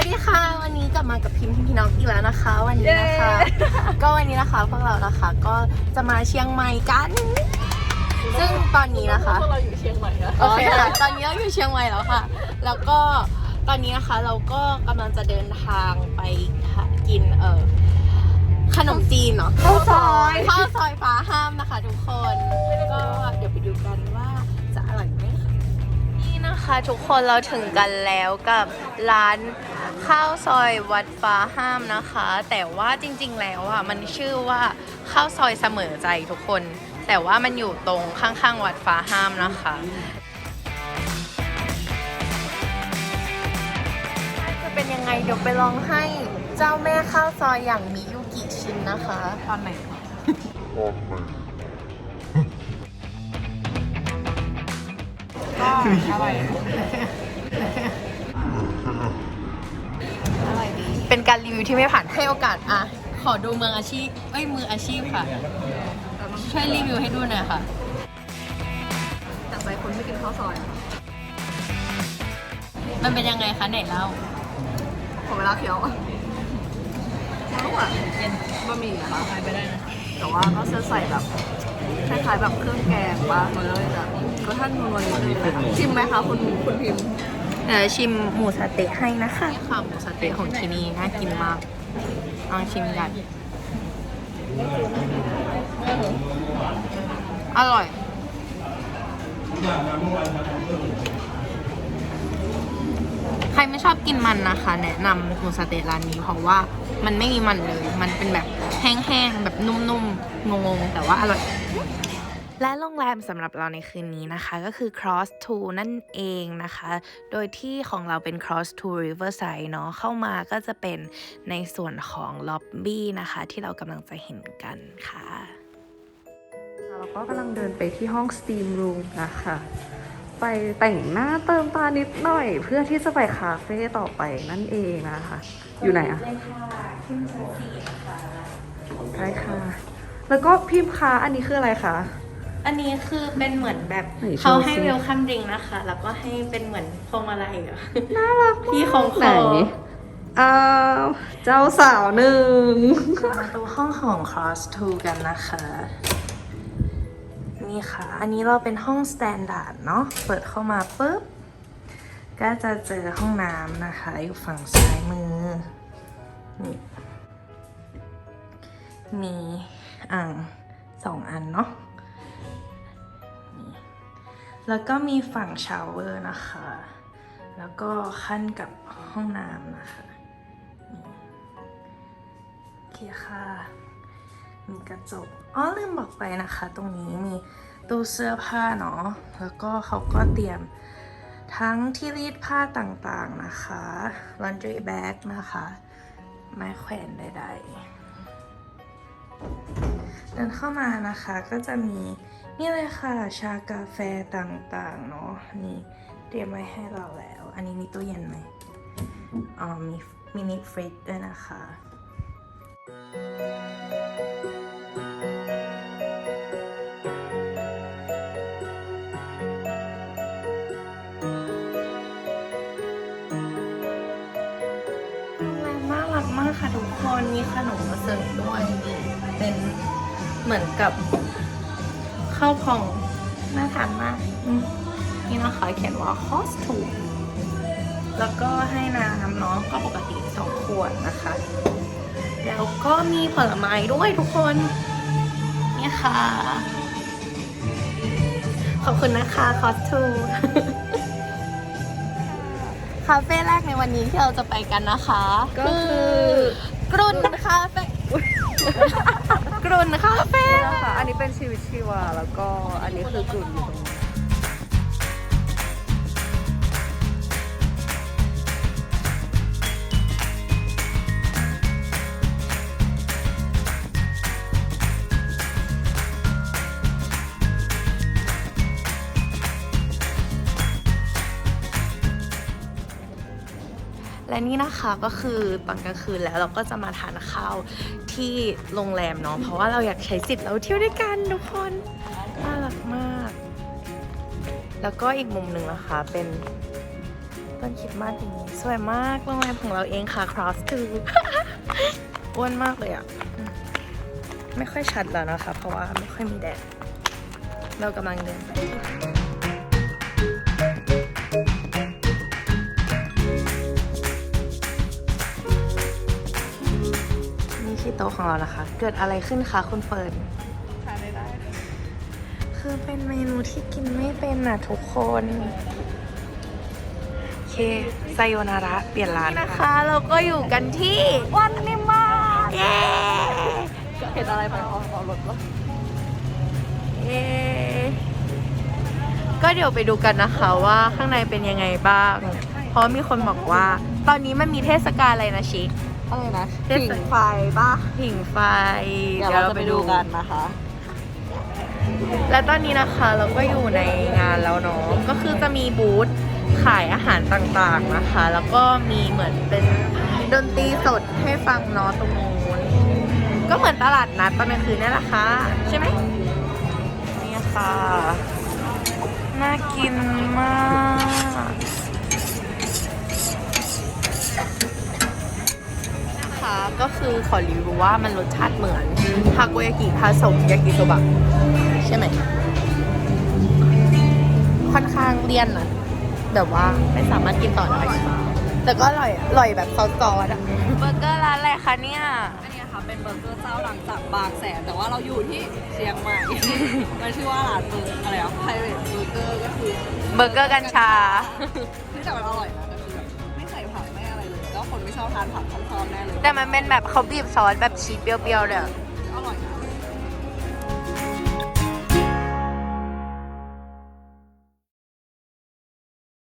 วัสดีค่ะ วันนี้กลับมากับพิมพ์พิมพ์พี่น้องอีกแล้วนะคะ วันนี้นะคะ ก็วันนี้นะคะพวกเรานะคะก็จะมาเชียงใหม่กัน ซึ่งตอนนี้นะคะพวกเราอยู่เชียงใหม่อะโอเคค่ะตอนนี้เราอยู่เชียงใหม่แล้วค่ะ แล้วก็ตอนนี้นะคะเราก็กำลังจะเดินทางไปกินเออขนมจีนเนาะข้าวซอยข้าวซอยฟ้าห้ามนะคะ ทุกคนก็เดี๋ยวไปดูกันว่าจะอร่อยไหมคะนี่นะคะ ทุกคนเราถึงกันแล้วกับร้าน ข้าวซอยวัดฟ้าห้ามนะคะ แต่ว่าจริงๆแล้วอะมันชื่อว่าข้าวซอยเสมอใจทุกคน แต่ว่ามันอยู่ตรงข้างๆ วัดฟ้าห้ามนะคะจะเป็นยังไงเดี๋ยวไปลองให้เจ้าแม่ข้าวซอยอย่างมิยุกิชิมนะคะ ตอนไหน ก็อร่อย เป็นการรีวิวที่ไม่ผ่านให้โอกาสอะ ขอดูเมืองอาชีพเอ้ยมืออาชีพค่ะ ช่วยรีวิวให้ดูหน่อยค่ะแต่ใจคนไม่กินข้าวซอยอะมันเป็นยังไงคะไหนเล่าขอเวลาเคี้ยวอะแล้วอะบะหมี่อะค่ะไปได้นะแต่ว่าก็จะใส่แบบคล้ายๆแบบเครื่องแกงป่ะมันเลยแบบก็ท่านนัวนิดนึงนะคะชิมไหมคะคุณคุณพิมพ์ เดี๋ยวชิมหมูสะเต๊ะให้นะคะนี่ค่ะหมูสะเต๊ะของที่นี่น่ากินมากลองชิมกัน อร่อย ใครไม่ชอบกินมันนะคะ แนะนำหมูสะเต๊ะร้านนี้เพราะว่ามันไม่มีมันเลย มันเป็นแบบแห้งๆ แบบนุ่มๆ งงๆ แต่ว่าอร่อย และโรงแรมสำหรับเราในคืนนี้นะคะ ก็คือ Cross to นั่นเองนะคะ โดยที่ของเราเป็น Cross to Riverside เนาะเข้ามาก็จะเป็นในส่วนของล็อบบี้นะคะ ที่เรากำลังจะเห็นกันค่ะเราก็กำลังเดินไปที่ห้อง Steam Room นะคะ ไปแต่งหน้าเติมตานิดหน่อย เพื่อที่จะไปคาเฟ่ต่อไปนั่นเองนะคะ อยู่ไหนอะใช่ค่ะ แล้วก็พิมพ์คะอันนี้คืออะไรคะ อันนี้คือเป็นเหมือนแบบไหนโชว์เขาให้สิ เวลคัมดริงนะคะ แล้วก็ให้เป็นเหมือนพวงมาลัยอะน่ารักที่ของคไหนออ้าวเจ้าสาวหนึ่ง มาดูห้องของ Cross 2กันนะคะ นี่ค่ะ อันนี้เราเป็นห้อง Standard เนาะ เปิดเข้ามาปุ๊บ ก็จะเจอห้องน้ำนะคะ อยู่ฝั่งซ้ายมือ นี่ มีอ่างสองอันเนาะนี่ แล้วก็มีฝั่งชาวเวอร์นะคะ แล้วก็ขั้นกับห้องน้ำนะคะโอเคค่ะ มีกระจก อ๋อลืมบอกไปนะคะ ตรงนี้มีตู้เสื้อผ้าเนาะ แล้วก็เขาก็เตรียมทั้งที่รีดผ้าต่างๆนะคะ laundry bag นะคะ ไม้แขวนใดๆ เดินเข้ามานะคะก็จะมีนี่เลยค่ะชากาแฟต่างๆเนาะนี่เตรียมไว้ให้เราแล้ว อันนี้มีตู้เย็นไหมอ๋อมีมินิฟริจด้วยนะคะโรงแรมน่ารักมากค่ะทุกคนมีขนมมาเสิร์ฟด้วย เหมือนกับข้าวพองน่าทานมากอืมนี่นะคะเขียนว่า cost to แล้วก็ให้น้ำเนาะก็ปกติสองขวดนะคะ แล้วก็มีผลไม้ด้วยทุกคน นี่ค่ะ ขอบคุณนะคะ cost to คาเฟ่แรกในวันนี้ที่เราจะไปกันนะคะ ก็คือกรุนคาเฟ่ กรุนคาเฟ่นะคะ อันนี้เป็นชีวิตชีวา แล้วก็อันนี้คือกรุ่นอยู่ตรงนี้ และนี่นะคะก็คือตอนกลางคืนแล้วเราก็จะมาทานข้าวที่โรงแรมเนาะเพราะว่าเราอยากใช้สิทธิ์เราเที่ยวด้วยกันทุกคนน่ารักมาก แล้วก็อีกมุมหนึ่งนะคะเป็นต้นคิดมาสอย่างนี้สวยมากโรงแรมของเราเองค่ะ cross to อ้วนมากเลยอะไม่ค่อยชัดแล้วนะคะ เพราะว่าไม่ค่อยมีแดดเรากำลังเดินไป โต๊ะของเรานะคะ เกิดอะไรขึ้นคะคุณเฟิร์นทานได้ได้ คือเป็นเมนูที่กินไม่เป็นน่ะทุกคนโอเคไซโยนาระเปลี่ยนร้านนะคะเราก็อยู่กันที่วันนิมาเย้เห็นอะไรไปพอเอารถวะเย้ก็เดี๋ยวไปดูกันนะคะว่าข้างในเป็นยังไงบ้าง เพราะมีคนบอกว่า ตอนนี้มันมีเทศกาลอะไรนะชิ อะไรนะเส้นผิงไฟป่ะผิงไฟเดี๋ยวเราจะไปดูกันนะคะ และตอนนี้นะคะเราก็อยู่ในงานแล้วเนาะก็คือจะมีบูธขายอาหารต่างๆนะคะ แล้วก็มีเหมือนเป็นดนตรีสดให้ฟังเนาะตรงนู้นก็เหมือนตลาดนัดตอนกลางคืนนี่แหละค่ะใช่ไหมนี่ค่ะน่ากินมากนะคะ ก็คือขอรีวิวว่ามันรสชาติเหมือนทาโกยากิผสมยากิโซบะใช่ไหม ค่อนข้างเลี่ยนนะแบบว่าไม่สามารถกินต่อได้แต่ก็อร่อยอะอร่อยแบบซอสๆอะเบอร์เกอร์ร้านอะไรคะเนี่ย อันนี้ค่ะเป็นเบอร์เกอร์เจ้าหลังจากบางแสนแต่ว่าเราอยู่ที่เชียงใหม่ มันชื่อว่าร้านเบอร์อะไรอะไพเรตเบอร์เกอร์ก็คือเบอร์เกอร์กัญชาที่แต่มันอร่อยนะ ไม่ชอบทานผักชอบแน่เลยแต่มันเป็นแบบเขาบีบซอสแบบชีสเปรี้ยวๆเลยอะ อร่อยนะ